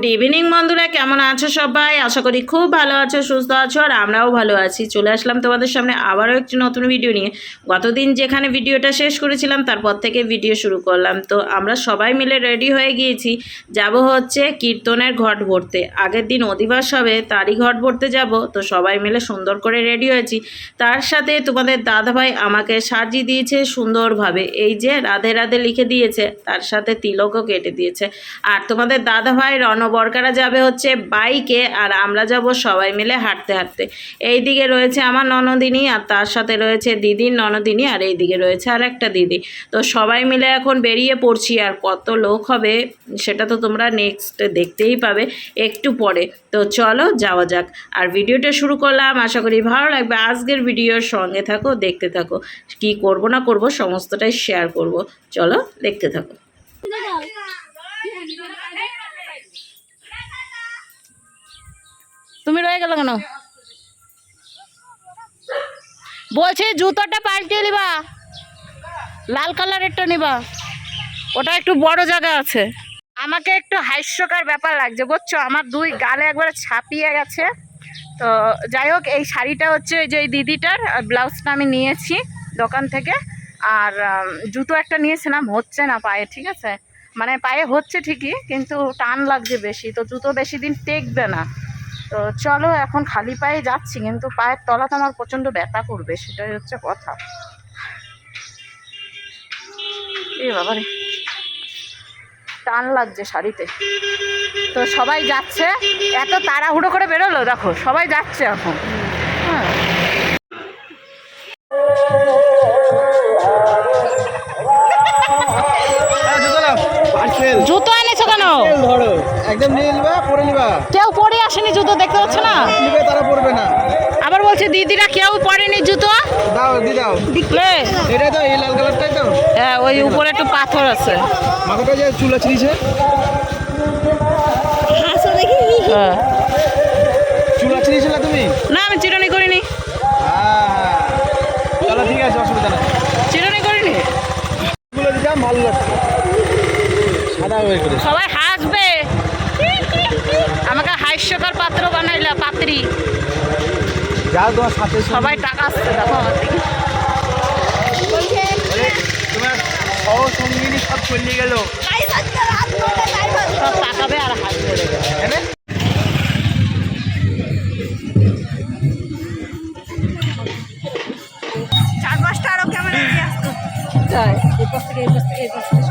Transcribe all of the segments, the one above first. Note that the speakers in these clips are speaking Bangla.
গুড ইভিনিং বন্ধুরা, কেমন আছো সবাই? আশা করি খুব ভালো আছো, সুস্থ আছো, আর আমরাও ভালো আছি। চলে আসলাম তোমাদের সামনে আবারও একটি নতুন ভিডিও নিয়ে। গতদিন যেখানে ভিডিওটা শেষ করেছিলাম, তারপর থেকে ভিডিও শুরু করলাম। তো আমরা সবাই মিলে রেডি হয়ে গিয়েছি। যাব হচ্ছে কীর্তনের ঘট ভরতে। আগের দিন অধিবাস হবে, তারই ঘট ভরতে যাব। তো সবাই মিলে সুন্দর করে রেডি হয়েছি। তার সাথে তোমাদের দাদাভাই আমাকে সাজিয়ে দিয়েছে সুন্দরভাবে। এই যে রাধে রাধে লিখে দিয়েছে, তার সাথে তিলকও কেটে দিয়েছে। আর তোমাদের দাদা ভাই রণবরকারা যাবে হচ্ছে বাইকে আর আমরা যাব সবাই মিলে হাঁটতে হাঁটতে। এই দিকে রয়েছে আমার ননদিনী আর তার সাথে রয়েছে দিদির ননদিনী আর এই দিকে রয়েছে আর একটা দিদি। তো সবাই মিলে এখন বেরিয়ে পড়ছি আর কত লোক হবে সেটা তো তোমরা নেক্সট দেখতেই পাবে একটু পরে। তো চলো যাওয়া যাক। আর ভিডিওটা শুরু করলাম, আশা করি ভালো লাগবে। আজকের ভিডিওর সঙ্গে থাকো, দেখতে থাকো। কি করব না করব সমস্তটাই শেয়ার করব। চলো দেখতে থাকো। তুমি রয়ে গেল কেন? বলছি জুতোটা পাল্টিয়ে নিবা। লাল কালারেরটা নিবা। ওটা একটু বড় জায়গা আছে। আমাকে একটু হাস্যকর ব্যাপার লাগছে, বুঝছ? আমার দুই গালে একবারে ছাপিয়ে গেছে। তো যাই হোক, এই শাড়িটা হচ্ছে যে এই দিদিটার ব্লাউজটা আমি নিয়েছি দোকান থেকে। আর জুতো একটা নিয়েছিলাম, হচ্ছে না পায়ে, ঠিক আছে? মানে পায়ে হচ্ছে ঠিকই, কিন্তু টান লাগছে বেশি। তো জুতো বেশি দিন টেকবে না। তো চলো এখন খালি পায়ে যাচ্ছি কিন্তু পায়ের তলাতে আমার প্রচণ্ড ব্যথা করবে সেটাই হচ্ছে কথা। এ বাবা রে টান লাগছে শাড়িতে। তো সবাই যাচ্ছে এত তাড়াহুড়ো করে বেরোলো দেখো সবাই যাচ্ছে এখন। হ্যাঁ। জুতো এনেছো কেন? ধরো। একদম নিয়ে নিবা পরে নিবা। কেউ পরে আসেনি জুতো দেখতে পাচ্ছ না? নিবে তারা পড়বে না। আবার বলছে দিদিরা কেউ পরেনি জুতো? দাও দি দাও। দেখলে এটাই তো এই লাল কালারটাই তো। হ্যাঁ ওই উপরে একটু পাথর আছে। মাথাটা যে চুলা ছিঁড়িছে হ্যাঁ। চুলা ছিঁড়িছিল তুমি? না আমি চিরনি করিনি। হ্যাঁ চলো ঠিক আছে অসুবিধা নাই। চিরনি করিনি? গুলো দিতাম ভালো লাগছে সাদা হয়ে করে সবাই হাসবে। হাস্যকর পাত্র বানাইলা পাত্রী। যাও তোমার সাথে সবাই টাকা আসছে দেখো আমার থেকে তোমার সহসঙ্গিনী সব চলে গেল। সব তাকাবে আর চার পাঁচটা আরও কেমন আসতো। পাশ থেকে এই পাশ থেকে এই পাশ থেকে।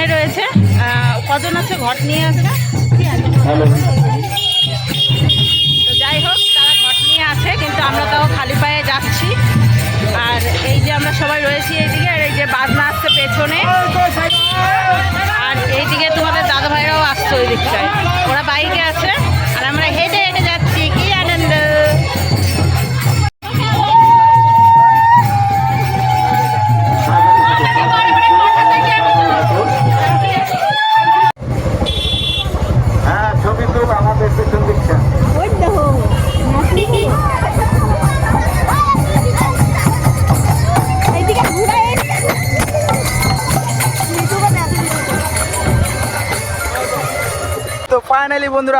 সামনে রয়েছে। কজন আছে ঘট নিয়ে আসবে তো যাই হোক তারা ঘট নিয়ে আছে কিন্তু আমরা তাও খালি পায়ে যাচ্ছি। আর এই যে আমরা সবাই রয়েছি এইদিকে আর এই যে বাজনা আসছে পেছনে। আর এইদিকে তোমাদের দাদা ভাইরাও আসছে ওই দিকটায়। ওরা বাইকে আছে।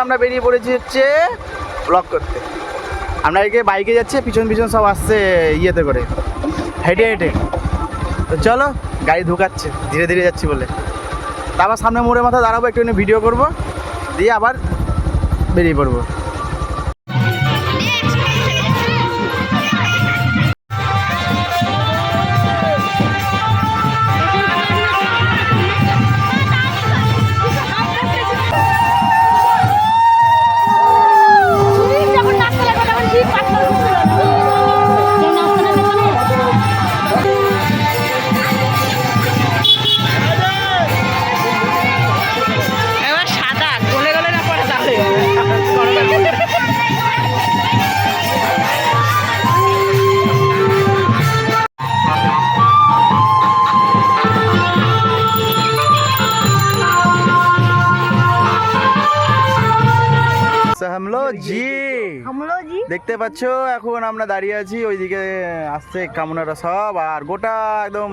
আমরা বেরিয়ে পড়েছি হচ্ছে ব্লগ করতে। আমরা এদিকে বাইকে যাচ্ছে, পিছন পিছন সব আসছে ইয়েতে করে। হেঁটে হেঁটে। তো চলো, গাড়ি ঢুকাচ্ছে, ধীরে ধীরে যাচ্ছি বলে। তারপর সামনে মোড়ে মাথা দাঁড়াবো একটু ভিডিও করব, দিয়ে আবার বেরিয়ে পড়ব। দেখতে পাচ্ছ, এখন আমরা দাঁড়িয়ে আছি ওইদিকে, আসছে কামনারা সব, আর গোটা একদম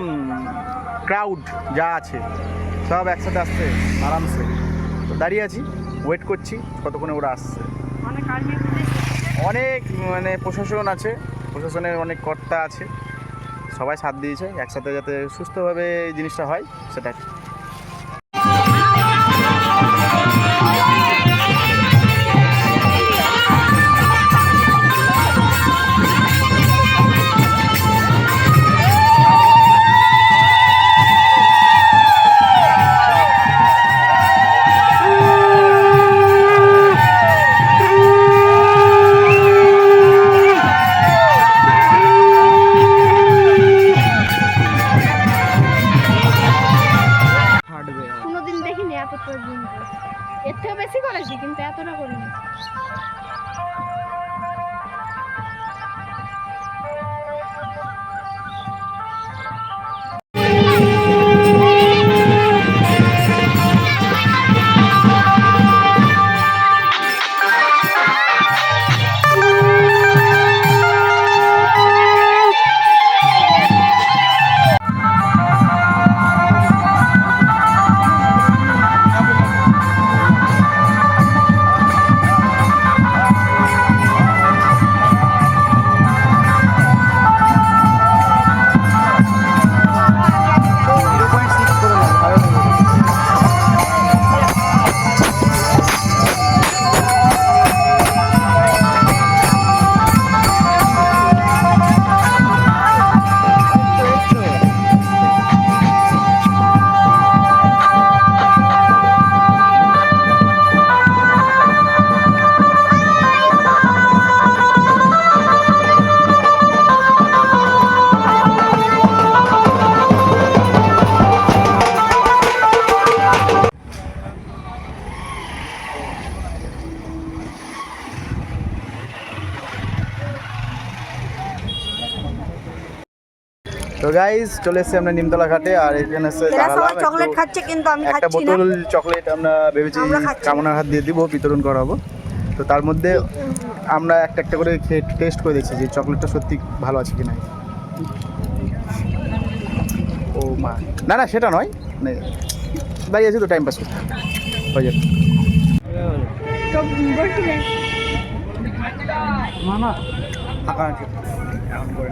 ক্রাউড যা আছে, সব একসাথে আসছে আরামসে। দাঁড়িয়ে আছি ওয়েট করছি কতক্ষণে ওরা আসছে। অনেক অনেক মানে প্রশাসন আছে, প্রশাসনের অনেক কর্তা আছে, সবাই সাথ দিয়েছে, একসাথে যাতে সুস্থভাবে এই জিনিসটা হয় সেটা তো গাইজ চলে এসেছি আমরা নিমতলা ঘাটে আর এখানে এসে চকলেট একটু- খাচ্ছে কিন্তু আমি একটা বোতল চকলেট আমরা ভেবেছি কামনার হাত দিয়ে দিব বিতরণ করাবো। তো তার মধ্যে আমরা একটা একটা করে খেয়ে টেস্ট করে দেখছি যে চকলেটটা সত্যি ভালো আছে কি না ও মা। না না সেটা নয়। মানে দাঁড়িয়ে আছি তো টাইম পাস করতে। হয়ে যাবে। ফাঁকা আছে। এখন করে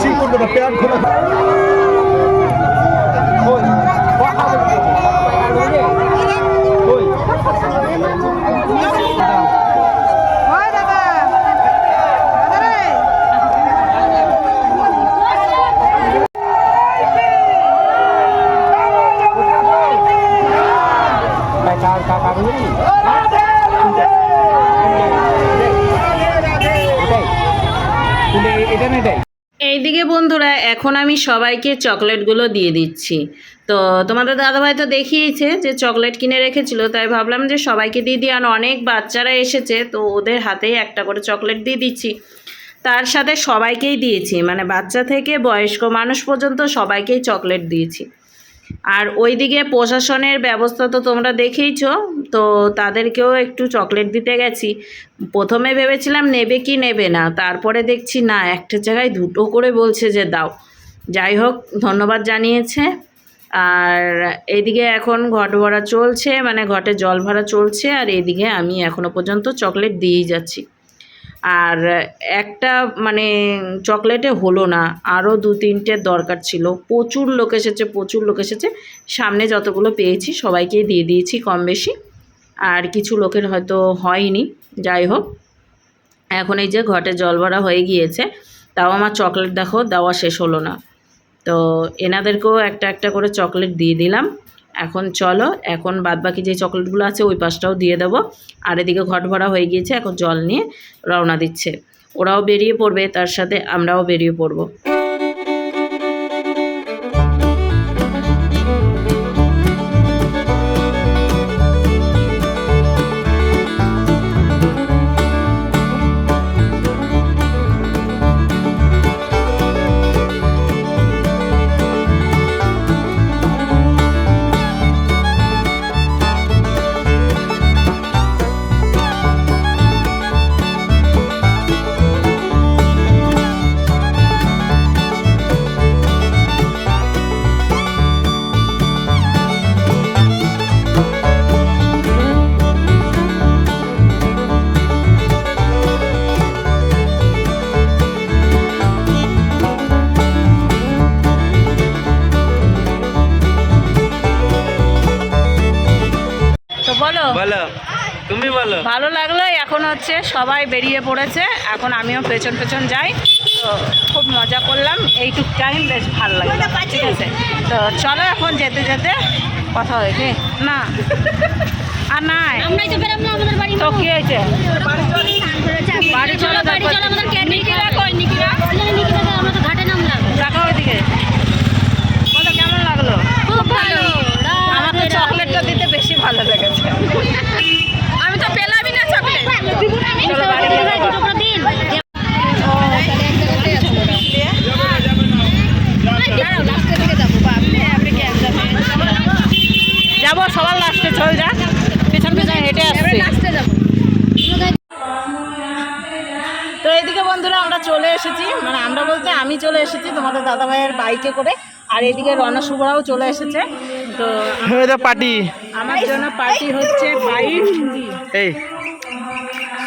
ঠিক করবে না প্যান্ট খোলা। এইদিকে বন্ধুরা, এখন আমি সবাইকে চকলেটগুলো দিয়ে দিচ্ছি। তো তোমাদের দাদাভাই তো দেখিয়েছে যে চকলেট কিনে রেখেছিল, তাই ভাবলাম যে সবাইকে দিয়ে দিই। আর অনেক বাচ্চারা এসেছে, তো ওদের হাতেই একটা করে চকলেট দিয়ে দিচ্ছি। তার সাথে সবাইকেই দিয়েছি মানে বাচ্চা থেকে বয়স্ক মানুষ পর্যন্ত সবাইকেই চকলেট দিয়েছি। আর ওইদিকে প্রশাসনের ব্যবস্থা তো তোমরা দেখেইছো, তো তাদেরকেও একটু চকলেট দিতে গেছি। প্রথমে ভেবেছিলাম নেবে কি নেবে না, তারপরে দেখছি না, একটা জায়গায় দুটো করে বলছে যে দাও। যাই হোক, ধন্যবাদ জানিয়েছে। আর এদিকে এখন ঘট ভরা চলছে মানে ঘটে জল ভরা চলছে, আর এদিকে আমি এখনও পর্যন্ত চকলেট দিয়েই যাচ্ছি। আর একটা মানে চকলেটে হলো না, আরও দু তিনটে দরকার ছিল। প্রচুর লোক এসেছে, প্রচুর লোক এসেছে। সামনে যতগুলো পেয়েছি সবাইকেই দিয়ে দিয়েছি কম বেশি। আর কিছু লোকের হয়তো হয়নি, যাই হোক। এখন এই যে ঘটে জল ভরা হয়ে গিয়েছে, তাও আমার চকলেট দেখো, দেওয়া শেষ হলো না। তো এনাদেরকেও একটা একটা করে চকলেট দিয়ে দিলাম। এখন চলো, এখন বাদবাকি যে চকলেটগুলো আছে ওই পাশটাও দিয়ে দেবো। আর এদিকে ঘট ভরা হয়ে গিয়েছে, এখন জল নিয়ে রওনা দিচ্ছে। ওরাও বেরিয়ে পড়বে, তার সাথে আমরাও বেরিয়ে পড়ব। বলো। ভালো লাগল এখন হচ্ছে সবাই বেরিয়ে পড়েছে এখন আমিও পেছন পেছন যাই। তো খুব মজা করলাম এইটুক টাইম বেশ ভালো লাগল ঠিক আছে। তো চলো এখন যেতে যেতে কথা হয়েছে না। আর নাই। তো কি হয়েছে? বাড়ি চলো বাড়ি চলো আমাদের নিকিরা কই নিকিরা নিকিরা আমরা তো ঘাটে নামলাম টাকা ওইদিকে বলো কেমন লাগল খুব ভালো আমার তো চকলেটটা দিতে বেশি ভালো লেগেছে আমি তো পেলামই না চকলেট চলো বাড়ি যাব। দুটো করে দিন যাব সবার লাস্টে চল যা পেছন পেছন হেঁটে আসছি তো এইদিকে বন্ধুরা আমরা চলে এসেছি মানে আমরা বলতে আমি চলে এসেছি তোমাদের দাদা ভাইয়ের বাইকে করে। আর এদিকে রণা শুভরাও চলে এসেছে। তো পার্টি। আমার জন্য পার্টি হচ্ছে বাইক এই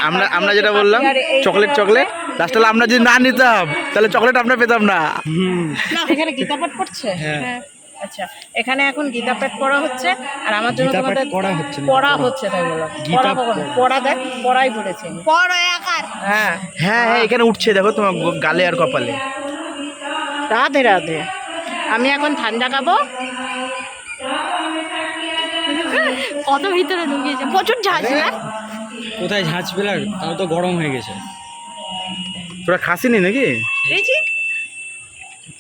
আমরা আমরা যেটা বললাম চকলেট চকলেট। লাস্টে আমরা যদি না নিতাম তাহলে চকলেট আমরা পেতাম না। এখানে গীতা পাঠ পড়ছে হ্যাঁ। আচ্ছা। এখানে এখন গীতা পাঠ পড়া হচ্ছে আর আমার জন্য তোমাদের পড়া হচ্ছে পড়া হচ্ছে তাই বলো। পড়া পড়া দেখ পড়াই পড়েছে। হ্যাঁ। হ্যাঁ হ্যাঁ এখানে উঠছে দেখো তোমার গালে আর কপালে। রাধে রাধে। আমি এখন ঠান্ডা খাব। কত ভিতরে ঢুকিয়েছে? প্রচুর ঝাঁজ না কোথায় ঝাঁজ পেলার? তাও তো গরম হয়ে গেছে। তোরা খাসিনি নাকি? এই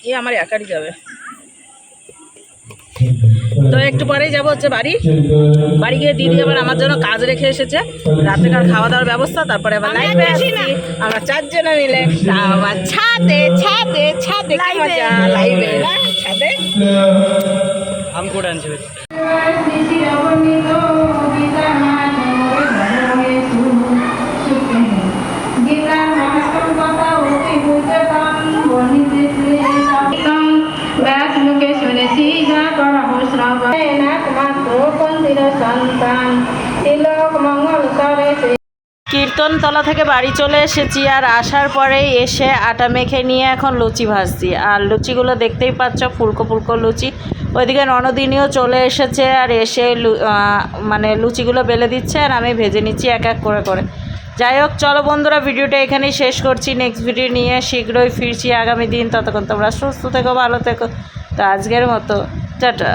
এ আমার একারই যাবে। তো একটু পরেই যাব হচ্ছে বাড়ি। বাড়ি গিয়ে দিদি আবার আমার জন্য কাজ রেখে এসেছে। রাতেকার খাওয়া দাওয়ার ব্যবস্থা তারপরে আবার লাইভ আমরা চারজনে মিলে আমার আবার ছাদে ছাদে ছাদে কি মজা লাইভে না? ছাদে? সন্তান। তিলক মঙ্গল করে কীর্তনতলা থেকে বাড়ি চলে এসেছি আর আসার পরেই এসে আটা মেখে নিয়ে এখন লুচি ভাজছি। আর লুচিগুলো দেখতেই পাচ্ছ, ফুলকো ফুলকো লুচি। ওইদিকে ননদিনীও চলে এসেছে আর এসে মানে লুচিগুলো বেলে দিচ্ছে আর আমি ভেজে নিচ্ছি এক এক করে করে। যাই হোক, চলো বন্ধুরা, ভিডিওটা এখানেই শেষ করছি। নেক্সট ভিডিও নিয়ে শীঘ্রই ফিরছি আগামী দিন। ততক্ষণ তোমরা সুস্থ থেকো, ভালো থেকো। তো আজকের মতো, টাটা।